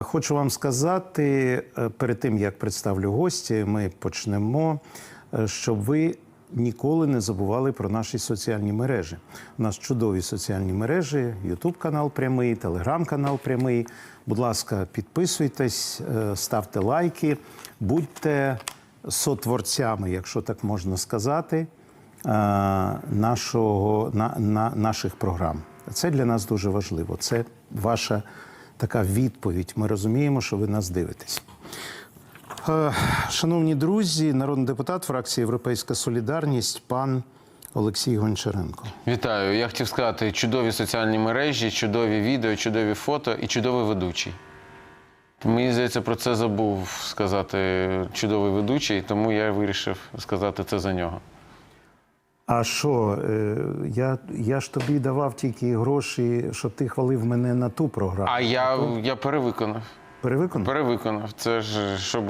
Хочу вам сказати е, перед тим, як представлю гості, ми почнемо, е, щоб ви ніколи не забували про наші соціальні мережі. У нас чудові соціальні мережі, Ютуб канал прямий, Телеграм канал прямий. Будь ласка, підписуйтесь, е, ставте лайки, будьте сотворцями, якщо так можна сказати, нашого, на, на, наших програм. Це для нас дуже важливо. Це ваша така відповідь. Ми розуміємо, що ви нас дивитесь. Е, Шановні друзі, народний депутат фракції Європейська Солідарність, пан Олексій Гончаренко. Вітаю. Я хотів сказати чудові соціальні мережі, чудові відео, чудові фото і чудовий ведучий. Мені здається, про це забув сказати чудовий ведучий, тому я вирішив сказати це за нього. А що, е, я, я ж тобі давав тільки гроші, щоб ти хвалив мене на ту програму. А я, я перевиконав. Перевиконав? Перевиконав. Це ж щоб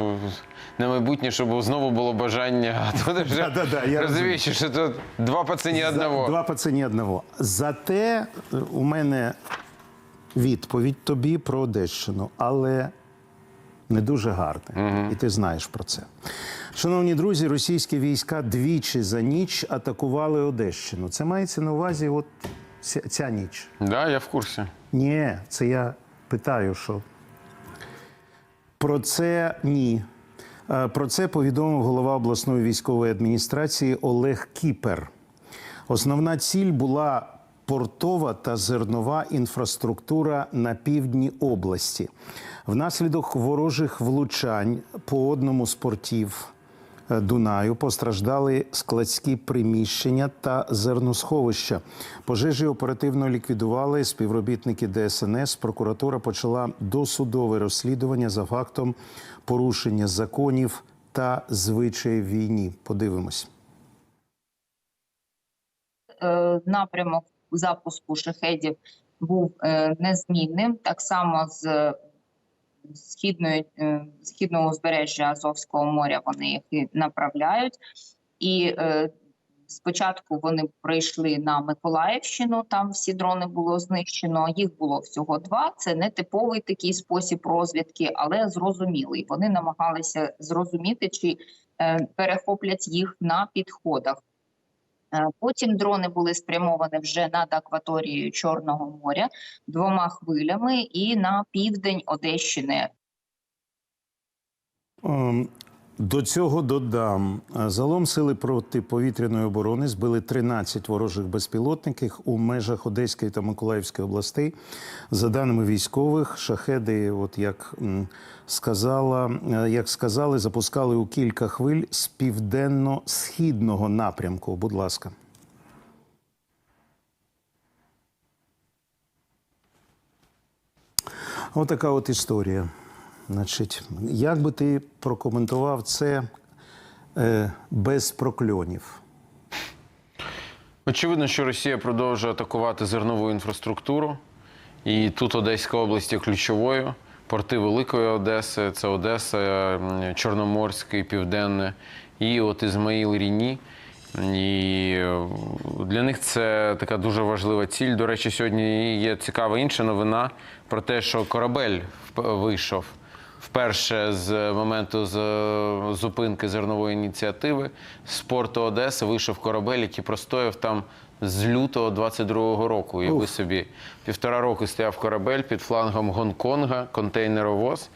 на майбутнє, щоб знову було бажання. А тут вже Да-да-да, я розумієш, що тут два по ціні одного. Два по ціні одного. Зате е, у мене відповідь тобі про Одещину, але не дуже гарне. І ти знаєш про це. Шановні друзі, російські війська двічі за ніч атакували Одещину. Це мається на увазі от ця, ця ніч. Да, я в курсі. Ні, це я питаю, що про це ні. Е, Про це повідомив голова обласної військової адміністрації Олег Кіпер. Основна ціль була портова та зернова інфраструктура на півдні області. Внаслідок ворожих влучань по одному з портів Дунаю постраждали складські приміщення та зерносховища. Пожежі оперативно ліквідували співробітники ДСНС. Прокуратура почала досудове розслідування за фактом порушення законів та звичаїв війні. Подивимось. е, напрямок запуску шахедів був е, незмінним. Так само з східної е, східного узбережжя Азовського моря вони їх направляють. І е, спочатку вони прийшли на Миколаївщину. Там всі дрони було знищено. Їх було всього два. Це не типовий такий спосіб розвідки, але зрозумілий. Вони намагалися зрозуміти, чи е, перехоплять їх на підходах. Е, Потім дрони були спрямовані вже над акваторією Чорного моря двома хвилями і на південь Одещини. До цього додам. Е, Залом сили протиповітряної оборони збили 13 ворожих безпілотників у межах Одеської та Миколаївської областей. За даними військових, шахеди, от як сказала, е, як сказали, запускали у кілька хвиль з південно-східного напрямку. Будь ласка. Отака от історія. Значить, як би ти прокоментував це е, без прокльонів? Очевидно, що Росія продовжує атакувати зернову інфраструктуру, і тут Одеська область є ключовою. Порти Великої Одеси, це Одеса, м, Чорноморський, Південне, і от Ізмаїл Ріні. І е, для них це така дуже важлива ціль. До речі, сьогодні є цікава інша новина про те, що корабель вийшов вперше з моменту зупинки зернової ініціативи з порту Одеси вийшов корабель, який простояв там з лютого 22-го року. Уяви собі, півтора року стояв корабель під флангом Гонконга, контейнеровоз,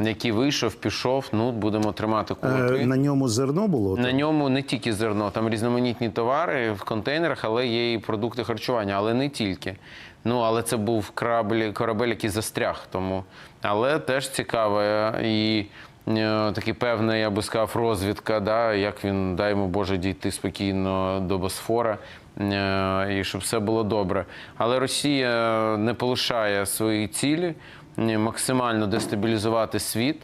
який вийшов, пішов. Ну, будемо тримати кулаки. Е, на ньому зерно було? На ньому не тільки зерно, там різноманітні товари в контейнерах, але є і продукти харчування, але не тільки. Ну, але це був корабель, корабель який застряг. Тому. Але теж цікаво. е, І е, такий певний, я би сказав, розвідка, да, як він, дай йому Боже, дійти спокійно до Босфора. е, І щоб все було добре. Але Росія не полишає свої цілі максимально дестабілізувати світ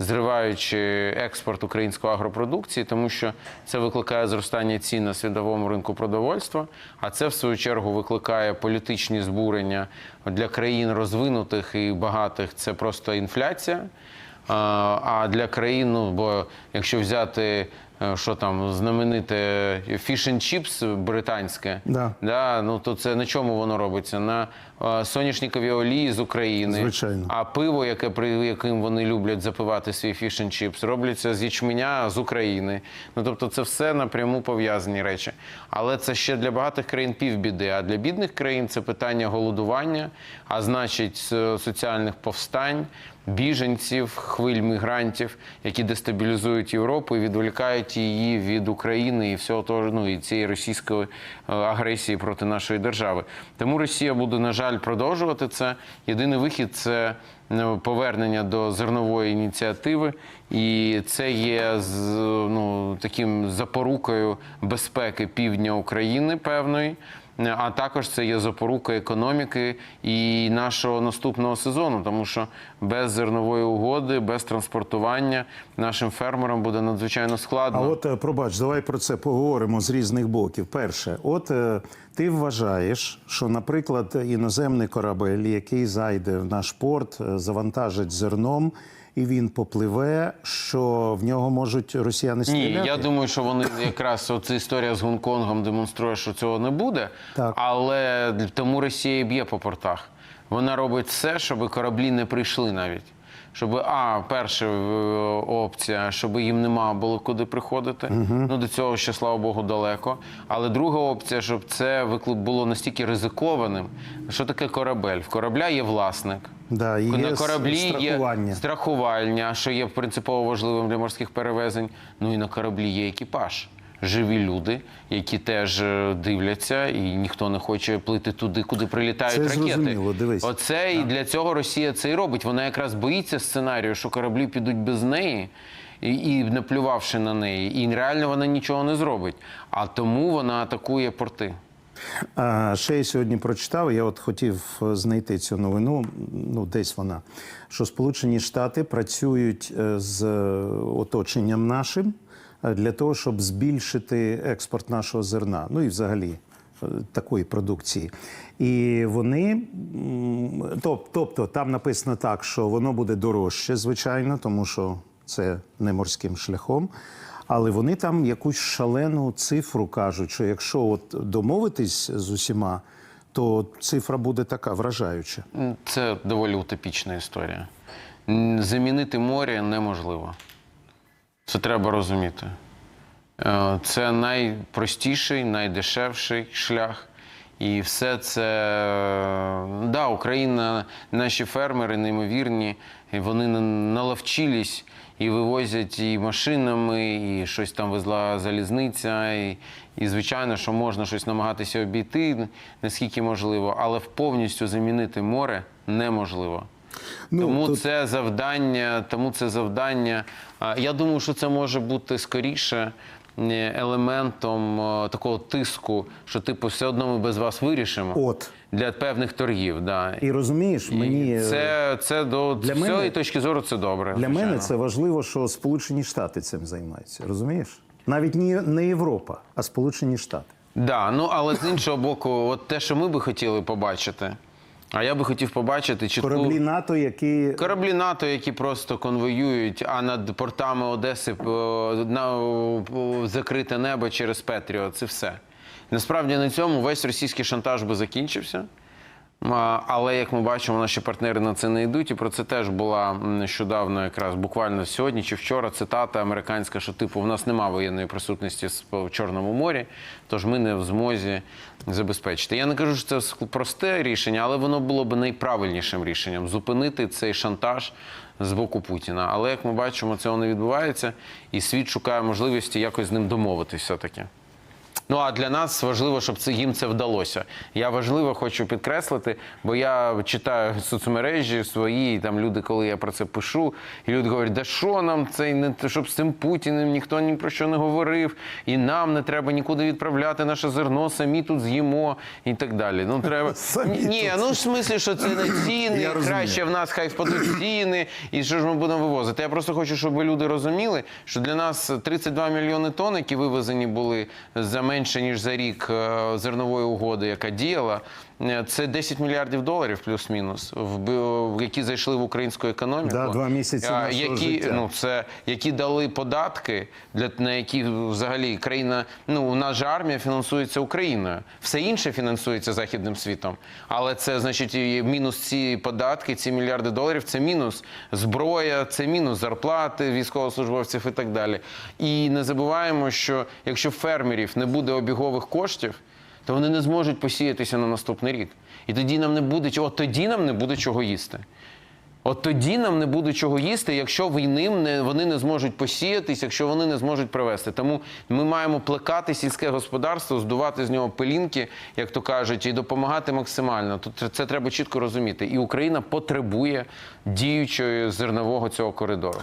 зриваючи експорт української агропродукції, тому що це викликає зростання цін на світовому ринку продовольства, а це в свою чергу викликає політичні збурення для країн розвинутих і багатих. Це просто інфляція. А для країн, ну, бо якщо взяти що там знамените and chips британське. Да. Да, ну то це на чому воно робиться? На е, соняшниковій олії з України. Звичайно. А пиво, яке при яким вони люблять запивати свій chips, робляться з ячменя з України. Ну тобто, це все напряму пов'язані речі. Але це ще для багатих країн півбіди. А для бідних країн це питання голодування, а значить соціальних повстань. Біженців, хвиль мігрантів, які дестабілізують Європу і відволікають її від України і всього того, ну і цієї російської е, агресії проти нашої держави. Тому Росія буде, на жаль, продовжувати це. Єдиний вихід це повернення до зернової ініціативи, і це є ну таким запорукою безпеки півдня України певної. А також це є запорука економіки і нашого наступного сезону, тому що без зернової угоди, без транспортування нашим фермерам буде надзвичайно складно. А от е, пробач, давай про це поговоримо з різних боків. Перше, от е, ти вважаєш, що, наприклад, іноземний корабель, який зайде в наш порт, е, завантажить зерном. І він попливе, що в нього можуть росіяни Ні, я думаю, що вони якраз оця історія з Гонконгом демонструє, що цього не буде. Так. Але тому Росія і б'є по портах. Вона робить все, щоб кораблі не прийшли навіть. Щоб а перша е, опція, щоб їм нема було куди приходити. Ну до цього ще слава Богу далеко. Але друга опція, щоб це виклик було настільки ризикованим. Що таке корабель? В корабля є власник. Да, і На є кораблі страхування. є страхування, що є принципово важливим для морських перевезень. Ну і на кораблі є екіпаж. Живі люди, які теж е, дивляться, і ніхто не хоче плити туди, куди прилітають Це ракети. зрозуміло, дивись. Оце і для цього Росія це і робить. Вона якраз боїться сценарію, що кораблі підуть без неї. І, і наплювавши на неї, і реально вона нічого не зробить. А тому вона атакує порти. А, ще я сьогодні прочитав, я от хотів е, знайти цю новину, ну десь вона, що Сполучені Штати працюють е, з оточенням нашим для того, щоб збільшити експорт нашого зерна, ну і взагалі е, такої продукції. І вони, тобто там написано так, що воно буде дорожче, звичайно, тому що це не морським шляхом. Але вони там якусь шалену цифру кажуть, що якщо от домовитись з усіма, то цифра буде така вражаюча. Це доволі утопічна історія. Замінити море неможливо. Це треба розуміти. Е, Це найпростіший, найдешевший шлях. І все це, е, да, Україна, наші фермери неймовірні, вони на- наловчились і вивозять і машинами, і щось там везла залізниця. І, і звичайно, що можна щось намагатися обійти, наскільки можливо, але повністю замінити море неможливо. Ну, тому тут- це завдання, тому це завдання. Я думаю, що це може бути скоріше е, елементом е, такого тиску, що типу все одно ми без вас вирішимо От. для певних торгів. Да. І розумієш, мені е, це, це до для цієї точки зору це добре. для мене це важливо, що Сполучені Штати цим займаються. Розумієш? Навіть не, не Європа, а Сполучені Штати. Да, ну але з іншого боку, от те, що ми би хотіли побачити, а я би хотів побачити чітку... Кораблі НАТО, які Кораблі НАТО, які просто конвоюють, а над портами Одеси е, на закрите небо через Петріо. Це все. Насправді на цьому весь російський шантаж би закінчився. Але як ми бачимо, наші партнери на це не йдуть. І про це теж була нещодавно, якраз буквально сьогодні чи вчора цитата американська, що типу в нас нема воєнної присутності в Чорному морі, тож ми не в змозі забезпечити. Я не кажу, що це просте рішення, але воно було б найправильнішим рішенням зупинити цей шантаж з боку Путіна. Але як ми бачимо, цього не відбувається, і світ шукає можливості якось з ним домовитись все-таки. Ну а для нас важливо, щоб це їм це вдалося. Я важливо хочу підкреслити, бо я читаю соцмережі свої, і там люди, коли я про це пишу, і люди говорять, да що нам цей не щоб з цим Путіним ніхто ні про що не говорив, і нам не треба нікуди відправляти наше зерно, самі тут з'їмо і так далі. Ну треба Самі ні, тут. ну в смислі, що це не ціни, Я краще в нас хай впадуть ціни, і що ж ми будемо вивозити. Я просто хочу, щоб люди розуміли, що для нас 32 мільйони тонн, які вивезені були за менше ніж за рік е, зернової угоди, яка діяла. Е, це 10 мільярдів доларів плюс-мінус, в які зайшли в українську економіку. Да, два місяці А, які, життя. ну, це які дали податки, для на які взагалі країна. Ну у нас же армія фінансується Україною, все інше фінансується західним світом. Але це значить і мінус ці податки, ці мільярди доларів. Це мінус зброя, це мінус зарплати військовослужбовців і так далі. І не забуваємо, що якщо фермерів не буде обігових коштів. То вони не зможуть посіятися на наступний рік. І тоді нам не буде от тоді нам не буде чого їсти. От тоді нам не буде чого їсти, якщо війни вони не зможуть посіятись, якщо вони не зможуть привести. Тому ми маємо плекати сільське господарство, здувати з нього пилінки, як то кажуть, і допомагати максимально. Тут це треба чітко розуміти. І Україна потребує діючої зернового цього коридору.